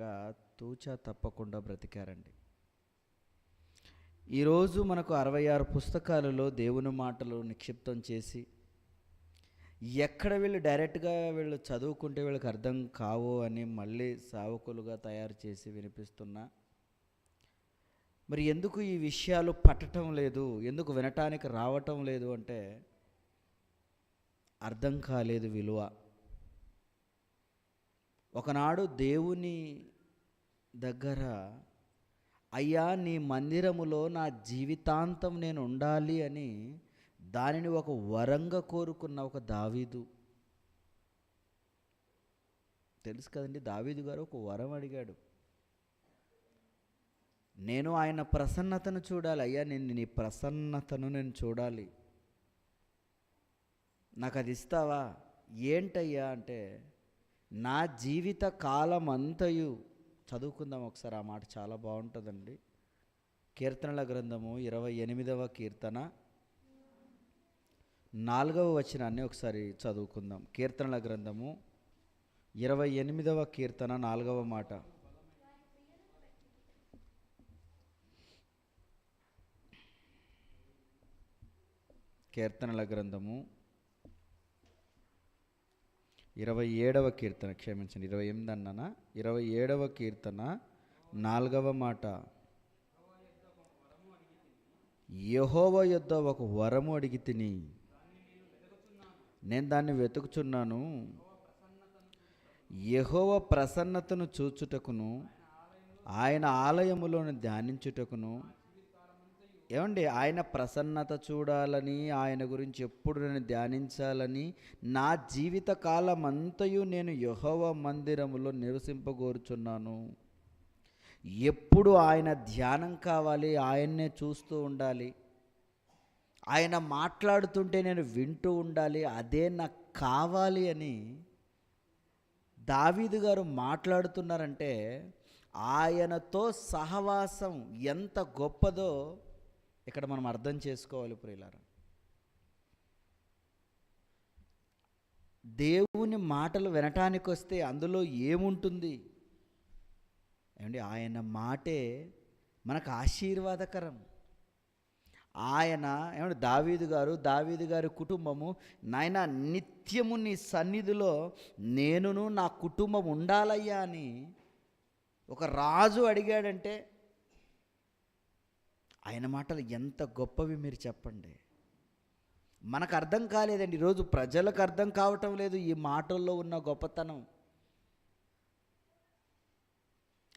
విధంగా తూచా తప్పకుండా బ్రతికారండి. ఈరోజు మనకు అరవై ఆరు పుస్తకాలలో దేవుని మాటలు నిక్షిప్తం చేసి ఎక్కడ వీళ్ళు డైరెక్ట్గా వీళ్ళు చదువుకుంటే వీళ్ళకి అర్థం కావు అని మళ్ళీ సావకులుగా తయారు చేసి వినిపిస్తున్నా మరి ఎందుకు ఈ విషయాలు పట్టటం లేదు? ఎందుకు వినటానికి రావటం లేదు అంటే అర్థం కాలేదు విలువ. ఒకనాడు దేవుని దగ్గర అయ్యా నీ మందిరములో నా జీవితాంతం నేను ఉండాలి అని దానిని ఒక వరంగా కోరుకున్న ఒక దావీదు. తెలుసు కదండి దావీదు గారు ఒక వరం అడిగాడు. నేను ఆయన ప్రసన్నతను చూడాలి. అయ్యా నేను నీ ప్రసన్నతను నేను చూడాలి. నాకు అది ఇస్తావా ఏంటయ్యా? అంటే నా జీవిత కాలం అంతయు చదువుకుందాం ఒకసారి. ఆ మాట చాలా బాగుంటుందండి. కీర్తనల గ్రంథము ఇరవై ఎనిమిదవ కీర్తన. నాలుగవ వచనాన్ని ఒకసారి చదువుకుందాం. కీర్తనల గ్రంథము ఇరవై ఎనిమిదవ కీర్తన నాలుగవ మాట. కీర్తనల గ్రంథము ఇరవై ఏడవ కీర్తన క్షమించండి ఇరవై ఎనిమిది అన్నానా ఇరవై ఏడవ కీర్తన నాలుగవ మాట. యహోవ యొద్ద ఒక వరము అడిగి తిని నేను దాన్ని వెతుకుచున్నాను. యహోవ ప్రసన్నతను చూచుటకును ఆయన ఆలయములోని ధ్యానించుటకును ఏమండి ఆయన ప్రసన్నత చూడాలని ఆయన గురించి ఎప్పుడు నేను ధ్యానించాలని నా జీవిత కాలం అంతయు నేను యహోవ మందిరములో నివసింపగోరుచున్నాను. ఎప్పుడు ఆయన ధ్యానం కావాలి ఆయన్నే చూస్తూ ఉండాలి. ఆయన మాట్లాడుతుంటే నేను వింటూ ఉండాలి అదే నాకు కావాలి అని దావీదు గారు మాట్లాడుతున్నారంటే ఆయనతో సహవాసం ఎంత గొప్పదో ఇక్కడ మనం అర్థం చేసుకోవాలి ప్రియులారా. దేవుని మాటలు వినటానికి వస్తే అందులో ఏముంటుంది? ఏమండి? ఆయన మాటే మనకు ఆశీర్వాదకరం. ఆయన ఏమంటే దావీదు గారు దావీదు గారి కుటుంబము నాయన నిత్యము నీ సన్నిధిలో నేనును నా కుటుంబం ఉండాలయ్యా అని ఒక రాజు అడిగాడంటే ఆయన మాటలు ఎంత గొప్పవి మీరు చెప్పండి. మనకు అర్థం కాలేదండి. ఈరోజు ప్రజలకు అర్థం కావటం లేదు ఈ మాటల్లో ఉన్న గొప్పతనం.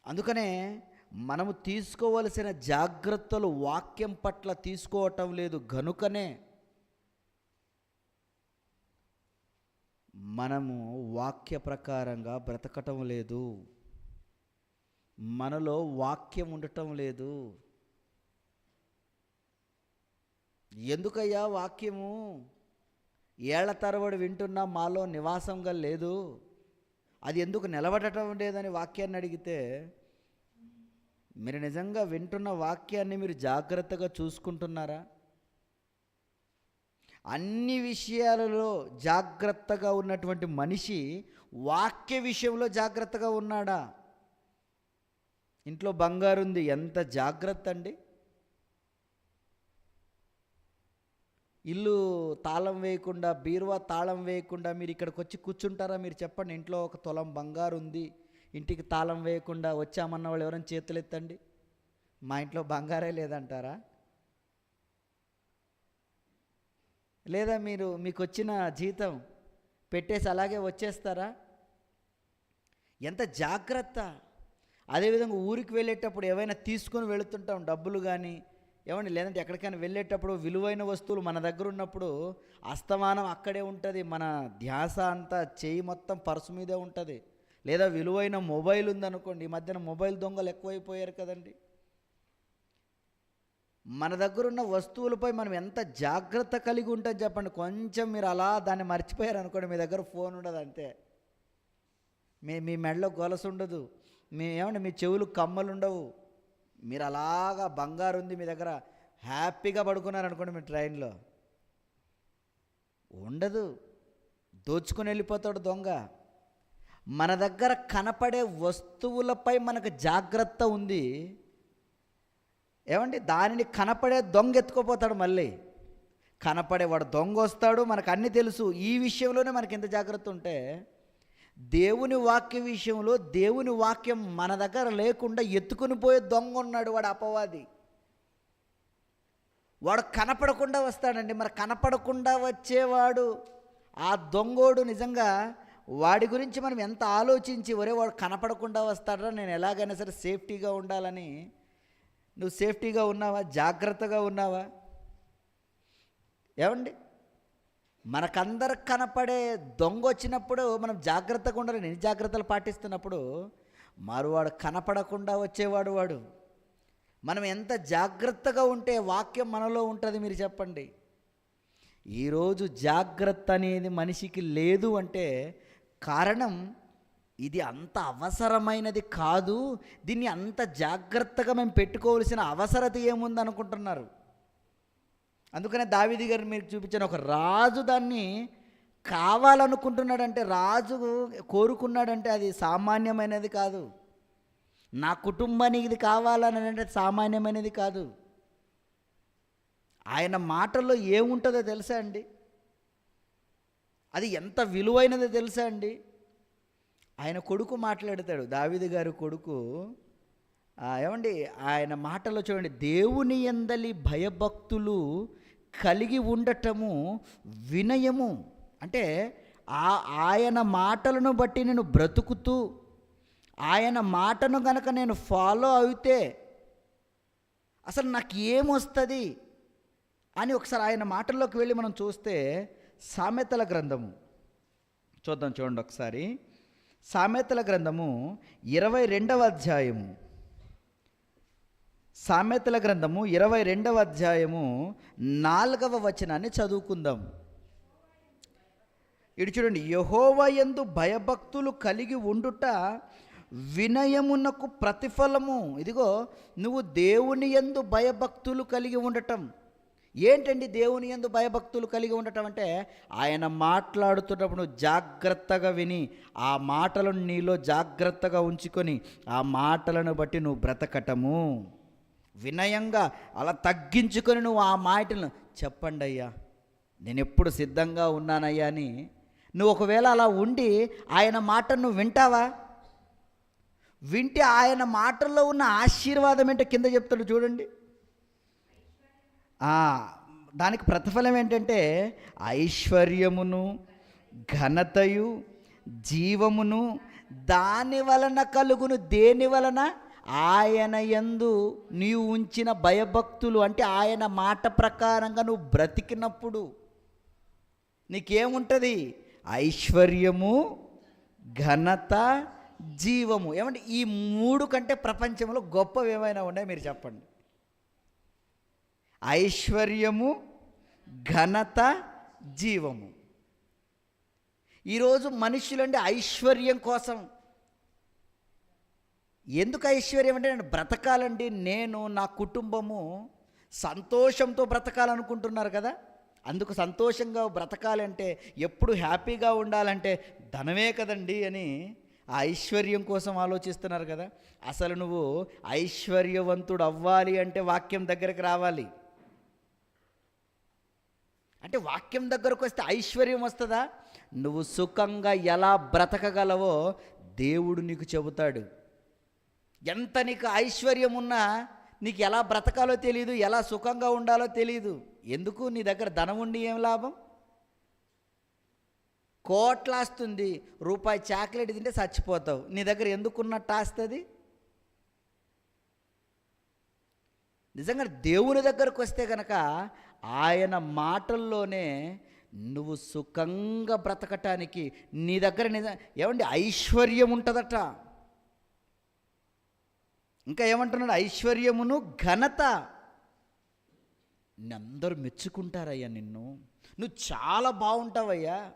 అందుకనే మనము తీసుకోవలసిన జాగ్రత్తలు వాక్యం పట్ల తీసుకోవటం లేదు. గనుకనే మనము వాక్య ప్రకారంగా బ్రతకటం లేదు. మనలో వాక్యం ఉండటం లేదు. ఎందుకయ్యా వాక్యము? ఏళ్ళ తరబడి వింటున్నా మాలో నివాసంగా లేదు. అది ఎందుకు నిలబడటం లేదని వాక్యాన్ని అడిగితే మీరు నిజంగా వింటున్న వాక్యాన్ని మీరు జాగ్రత్తగా చూసుకుంటున్నారా? అన్ని విషయాలలో జాగ్రత్తగా ఉన్నటువంటి మనిషి వాక్య విషయంలో జాగ్రత్తగా ఉన్నాడా? ఇంట్లో బంగారు ఉంది ఎంత జాగ్రత్త అండి ఇల్లు తాళం వేయకుండా బీరువా తాళం వేయకుండా మీరు ఇక్కడికి వచ్చి కూర్చుంటారా? మీరు చెప్పండి ఇంట్లో ఒక తులం బంగారు ఉంది ఇంటికి తాళం వేయకుండా వచ్చామన్న వాళ్ళు ఎవరైనా చేతులు ఎత్తండి? మా ఇంట్లో బంగారే లేదంటారా? లేదా మీరు మీకు వచ్చిన జీతం పెట్టేసి అలాగే వచ్చేస్తారా? ఎంత జాగ్రత్త! అదేవిధంగా ఊరికి వెళ్ళేటప్పుడు ఏవైనా తీసుకొని వెళుతుంటాం డబ్బులు కానీ ఏమండి లేదంటే ఎక్కడికైనా వెళ్ళేటప్పుడు విలువైన వస్తువులు మన దగ్గర ఉన్నప్పుడు అస్తమానం అక్కడే ఉంటుంది మన ధ్యాస అంతా చేయి మొత్తం పర్సు మీదే ఉంటుంది. లేదా విలువైన మొబైల్ ఉందనుకోండి ఈ మధ్యన మొబైల్ దొంగలు ఎక్కువైపోయారు కదండి. మన దగ్గర ఉన్న వస్తువులపై మనం ఎంత జాగ్రత్త కలిగి ఉంటాం చెప్పండి. కొంచెం మీరు అలా దాన్ని మర్చిపోయారు అనుకోండి మీ దగ్గర ఫోన్ ఉండదు అంతే. మీ మీ మెడలో గొలసు ఉండదు. మీ ఏమంటే మీ చెవులు కమ్మలు ఉండవు. మీరు అలాగా బంగారు ఉంది మీ దగ్గర హ్యాపీగా పడుకున్నారు అనుకోండి మీ ట్రైన్లో. ఉండదు. దోచుకొని వెళ్ళిపోతాడు దొంగ. మన దగ్గర కనపడే వస్తువులపై మనకు జాగ్రత్త ఉంది. ఏమండి? దానిని కనపడే దొంగ ఎత్తుకోపోతాడు మళ్ళీ. కనపడేవాడు దొంగ వస్తాడు మనకు అన్నీ తెలుసు. ఈ విషయంలోనే మనకి ఎంత జాగ్రత్త ఉంటే దేవుని వాక్య విషయంలో దేవుని వాక్యం మన దగ్గర లేకుండా ఎత్తుకుని పోయే దొంగ ఉన్నాడు వాడు అపవాది. వాడు కనపడకుండా వస్తాడండి. మరి కనపడకుండా వచ్చేవాడు ఆ దొంగోడు నిజంగా వాడి గురించి మనం ఎంత ఆలోచించి ఒరే వాడు కనపడకుండా వస్తాడరా నేను ఎలాగైనా సరే సేఫ్టీగా ఉండాలని. నువ్వు సేఫ్టీగా ఉన్నావా? జాగ్రత్తగా ఉన్నావా? ఏమండి? మనకందరు కనపడే దొంగ వచ్చినప్పుడు మనం జాగ్రత్తగా ఉండాలి. నేను జాగ్రత్తలు పాటిస్తున్నప్పుడు మరువాడు కనపడకుండా వచ్చేవాడు వాడు. మనం ఎంత జాగ్రత్తగా ఉంటే వాక్యం మనలో ఉంటుంది మీరు చెప్పండి. ఈరోజు జాగ్రత్త అనేది మనిషికి లేదు అంటే కారణం ఇది అంత అవసరమైనది కాదు. దీన్ని అంత జాగ్రత్తగా మేము పెట్టుకోవాల్సిన అవసరత ఏముంది అనుకుంటున్నారు? అందుకనే దావిది గారు మీకు చూపించిన ఒక రాజు దాన్ని కావాలనుకుంటున్నాడంటే రాజు కోరుకున్నాడంటే అది సామాన్యమైనది కాదు. నా కుటుంబానికి ఇది కావాలని అంటే సామాన్యమైనది కాదు. ఆయన మాటల్లో ఏముంటుందో తెలుసా అండి? అది ఎంత విలువైనదో తెలుసా అండి? ఆయన కొడుకు మాట్లాడతాడు దావిది గారి కొడుకు. ఏమండి ఆయన మాటల్లో చూడండి దేవుని ఎందలి భయభక్తులు కలిగి ఉండటము వినయము. అంటే ఆ ఆయన మాటలను బట్టి నేను బ్రతుకుతూ ఆయన మాటను గనక నేను ఫాలో అయితే అసలు నాకు ఏమొస్తుంది అని ఒకసారి ఆయన మాటల్లోకి వెళ్ళి మనం చూస్తే సామెతల గ్రంథము. చూద్దాం చూడండి ఒకసారి. సామెతల గ్రంథము ఇరవై రెండవ అధ్యాయము. సామెతల గ్రంథము ఇరవై రెండవ అధ్యాయము నాలుగవ వచనాన్ని చదువుకుందాం. ఇటు చూడండి యహోవ ఎందు భయభక్తులు కలిగి ఉండుట వినయమునకు ప్రతిఫలము. ఇదిగో నువ్వు దేవుని యందు భయభక్తులు కలిగి ఉండటం. ఏంటండి దేవుని యందు భయభక్తులు కలిగి ఉండటం అంటే? ఆయన మాట్లాడుతున్నప్పుడు నువ్వు జాగ్రత్తగా విని ఆ మాటలను నీలో జాగ్రత్తగా ఉంచుకొని ఆ మాటలను బట్టి నువ్వు బ్రతకటము. వినయంగా అలా తగ్గించుకొని నువ్వు ఆ మాటలను చెప్పండి అయ్యా. నేను ఎప్పుడు సిద్ధంగా ఉన్నానయ్యా అని. నువ్వు ఒకవేళ అలా ఉండి ఆయన మాట నువ్వు వింటావా? వింటే ఆయన మాటల్లో ఉన్న ఆశీర్వాదం ఏంటో కింద చెప్తాడు చూడండి. దానికి ప్రతిఫలం ఏంటంటే ఐశ్వర్యమును ఘనతయు జీవమును దాని వలన కలుగును దేని వలన? ఆయన యందు నీవు ఉంచిన భయభక్తులు అంటే ఆయన మాట ప్రకారంగా నువ్వు బ్రతికినప్పుడు నీకేముంటుంది? ఐశ్వర్యము ఘనత జీవము. ఏమంటే ఈ మూడు కంటే ప్రపంచంలో గొప్పవి ఏమైనా ఉన్నాయి మీరు చెప్పండి. ఐశ్వర్యము ఘనత జీవము. ఈరోజు మనుషులంటే ఐశ్వర్యం కోసం ఎందుకు ఐశ్వర్యం అంటే నేను బ్రతకాలండి నేను నా కుటుంబము సంతోషంతో బ్రతకాలనుకుంటున్నారు కదా? అందుకు సంతోషంగా బ్రతకాలంటే ఎప్పుడు హ్యాపీగా ఉండాలంటే ధనమే కదండి అని ఆ ఐశ్వర్యం కోసం ఆలోచిస్తున్నారు కదా? అసలు నువ్వు ఐశ్వర్యవంతుడు అవ్వాలి అంటే వాక్యం దగ్గరకు రావాలి. అంటే వాక్యం దగ్గరకు వస్తే ఐశ్వర్యం వస్తుందా? నువ్వు సుఖంగా ఎలా బ్రతకగలవో దేవుడు నీకు చెబుతాడు. ఎంత నీకు ఐశ్వర్యం ఉన్నా నీకు ఎలా బ్రతకాలో తెలియదు ఎలా సుఖంగా ఉండాలో తెలియదు ఎందుకు? నీ దగ్గర ధనం ఉండి ఏం లాభం? కోట్లాస్తుంది. రూపాయి చాక్లెట్ తింటే చచ్చిపోతావు. నీ దగ్గర ఎందుకున్నట్టు ఆస్తుంది? నిజంగా దేవుని దగ్గరకు వస్తే కనుక ఆయన మాటల్లోనే నువ్వు సుఖంగా బ్రతకటానికి నీ దగ్గర నిజం ఏమండి? ఐశ్వర్యం ఉంటుందట. ఇంకా ఏమంటున్నాడు? ఐశ్వర్యమును ఘనత. అందరూ మెచ్చుకుంటారయ్యా నిన్ను. నువ్వు చాలా బాగుంటావయ్యా.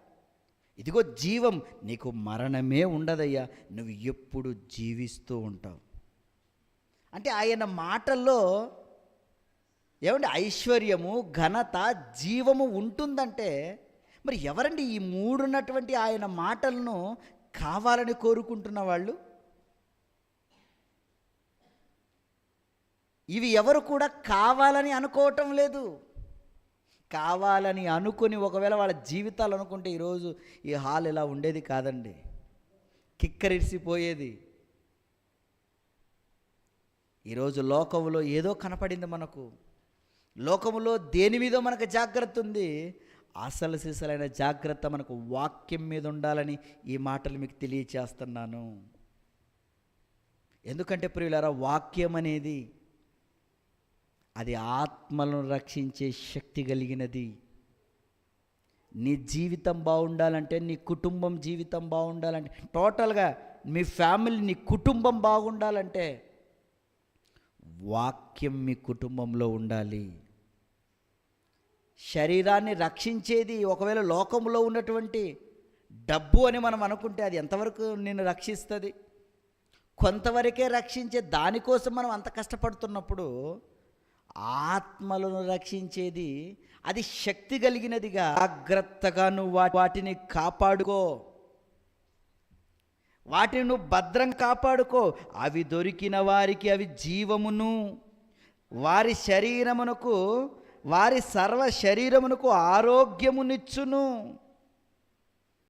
ఇదిగో జీవం నీకు మరణమే ఉండదయ్యా. నువ్వు ఎప్పుడు జీవిస్తూ ఉంటావు. అంటే ఆయన మాటల్లో ఏమండి? ఐశ్వర్యము ఘనత జీవము ఉంటుందంటే మరి ఎవరండి ఈ మూడున్నటువంటి ఆయన మాటలను కావాలని కోరుకుంటున్న వాళ్ళు? ఇవి ఎవరు కూడా కావాలని అనుకోవటం లేదు. కావాలని అనుకుని ఒకవేళ వాళ్ళ జీవితాలు అనుకుంటే ఈరోజు ఈ హాల్ ఇలా ఉండేది కాదండి. కిక్కరిసిపోయేది. ఈరోజు లోకంలో ఏదో కనపడింది మనకు. లోకములో దేని మీద మనకు జాగ్రత్త ఉంది. అసలు సిసలైన జాగ్రత్త మనకు వాక్యం మీద ఉండాలని ఈ మాటలు మీకు తెలియచేస్తున్నాను. ఎందుకంటే ప్రియులారా వాక్యం అనేది అది ఆత్మలను రక్షించే శక్తి కలిగినది. నీ జీవితం బాగుండాలంటే నీ కుటుంబం జీవితం బాగుండాలంటే టోటల్గా మీ ఫ్యామిలీ నీ కుటుంబం బాగుండాలంటే వాక్యం మీ కుటుంబంలో ఉండాలి. శరీరాన్ని రక్షించేది ఒకవేళ లోకంలో ఉన్నటువంటి డబ్బు అని మనం అనుకుంటే అది ఎంతవరకు నిన్ను రక్షిస్తుంది? కొంతవరకే రక్షించే దానికోసం మనం అంత కష్టపడుతున్నప్పుడు ఆత్మలను రక్షించేది అది శక్తి కలిగినదిగా. జాగ్రత్తగా నువ్వు వాటిని కాపాడుకో. వాటిని నువ్వు భద్రం కాపాడుకో. అవి దొరికిన వారికి అవి జీవమును. వారి శరీరమునకు వారి సర్వ శరీరమునకు ఆరోగ్యమునిచ్చును.